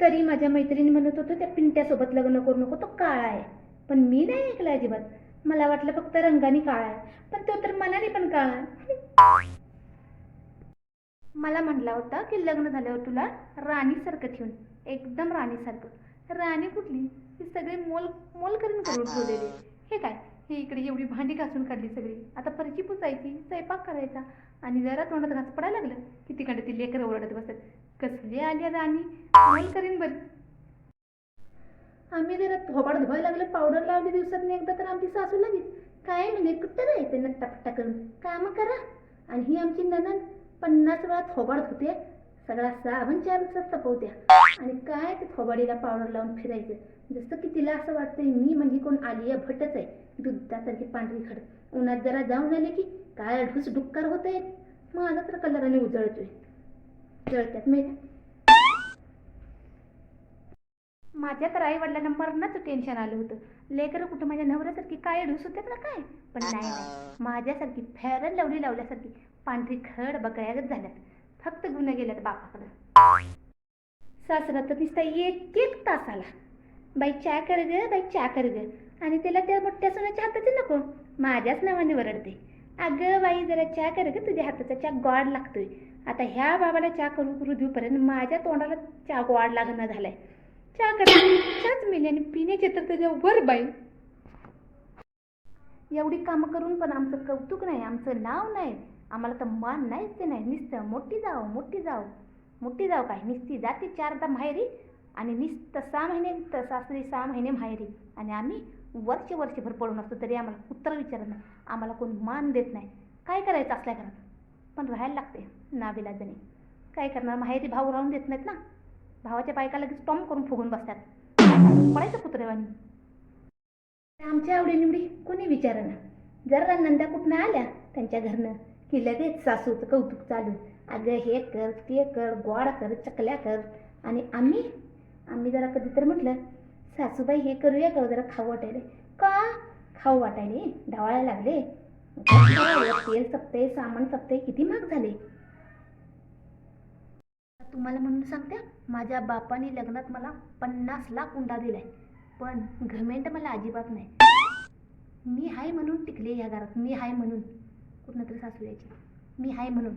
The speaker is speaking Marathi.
तरी माझ्या मैत्रिणी म्हणत होतो त्या पिंट्यासोबत लग्न करू नको तो काळा आहे. पण मी नाही ऐकलं अजिबात. मला वाटलं फक्त रंगाने काळा आहे पण तो तर मनाने पण काळा आहे. मला म्हटला होता की लग्न झाल्यावर तुला राणीसारखं ठेवून एकदम राणीसारखं राणी कुठली? ही सगळी मोल मोल करून करून ठेवलेली हे काय? हे इकडे एवढी भांडी घासून काढली सगळी. आता फरची पुसायची स्वयंपाक करायचा आणि जरा तोंडात घास पडायला लागलं की तिकडे ती लेकर ओरडत बसत कसली आली राणी? फोन करीन बरं. आम्ही जरा थोबाड धुवायला लागलं पावडर लावली दिवसात एकदा तर आमची सासू लागेल काय म्हणे कुठं राहायचं नट्टापट्टा करून? कामं करा. आणि ही आमची ननन पन्नास वेळा थोबाड धुते सगळा साबण चार दिवसात तपवत्या आणि काय ते थोबाडीला पावडर लावून फिरायचं? जसं की तिला असं वाटतंय मी म्हणजे कोण आलिया भटच आहे. दुधासारखी पांढरी खड उन्हात जरा जाऊन आले की काय ढूस डुक्कर होत आहे माझा तर कलराने उजळतोय. जळत्यात मी माझ्या तर आई वडिलांना मरणाचं टेन्शन आलं होतं. लेकरं कुठं माझ्या नवऱ्यासारखी काय ढूस होते ना काय? पण नाही नाही. माझ्यासारखी फॅरन लावली लावल्यासारखी पांढरी खड बकळ्यागत झाल्यात. फक्त गुन्हे गेल्यात बापाकडं. सासरा तर नुसता एक एक तास आला बाई चहा कर ग बाई चा कर ग. आणि त्याला त्या मोठ्या सोन्याच्या हाताचे नको. माझ्याच नावाने वरडते. अगं बाई जरा चहा कर ग. तुझ्या हाताचा चा गॉड लागतोय. आता ह्या बाबाला चहा करू करू देऊपर्यंत माझ्या तोंडाला चहा गोड लागणं झालाय. चहा करायचाच चाच मिली आणि पिण्याचे तर त्याच्या वर बाई. एवढी कामं करून पण आमचं कौतुक नाही आमचं नाव नाही. आम्हाला तर मान नाहीच ते नाही नुसतं मोठी जाव मोठी जाव. मोठी जाव काय? नुसती जाते चारदा माहेरी आणि नुसतं सहा महिने तर सासरी सहा महिने माहेरी. आणि आम्ही वर्ष वर्षभर पडून असतो तरी आम्हाला उत्तर विचारत नाही. आम्हाला कोण मान देत नाही. काय करायचं असल्या घरात? पण राहायला लागते नाविलाजाने काय करणार? माहेरी भाऊ राहून देत नाहीत ना? भावाच्या बायका लगेच टॉम करून फुगून बसतात. पडायचं कुत्रेवानी आमच्या आवडीनिवडी कोणी विचारणा जरा नंदा कुठनं आल्या त्यांच्या घरनं की लगेच सासूचं कौतुक चालू. अगं हे कर ते कर गोड कर चकल्या कर. आणि आम्ही? आम्ही जरा कधी तर म्हटलं सासूबाई हे करूया का हो जरा खाऊ वाटायले? का? खाऊ वाटायले? ढावाळायला लागले. तेल सप्ते सामान सप्ते किती महाग झाले? तुम्हाला म्हणून सांगते माझ्या बापाने लग्नात मला पन्नास लाख उंडा दिलाय. पण घमेंट मला अजिबात नाही. मी हाय म्हणून टिकले ह्या घरात. मी हाय म्हणून. कुठनं तरी सासू यायची. मी हाय म्हणून.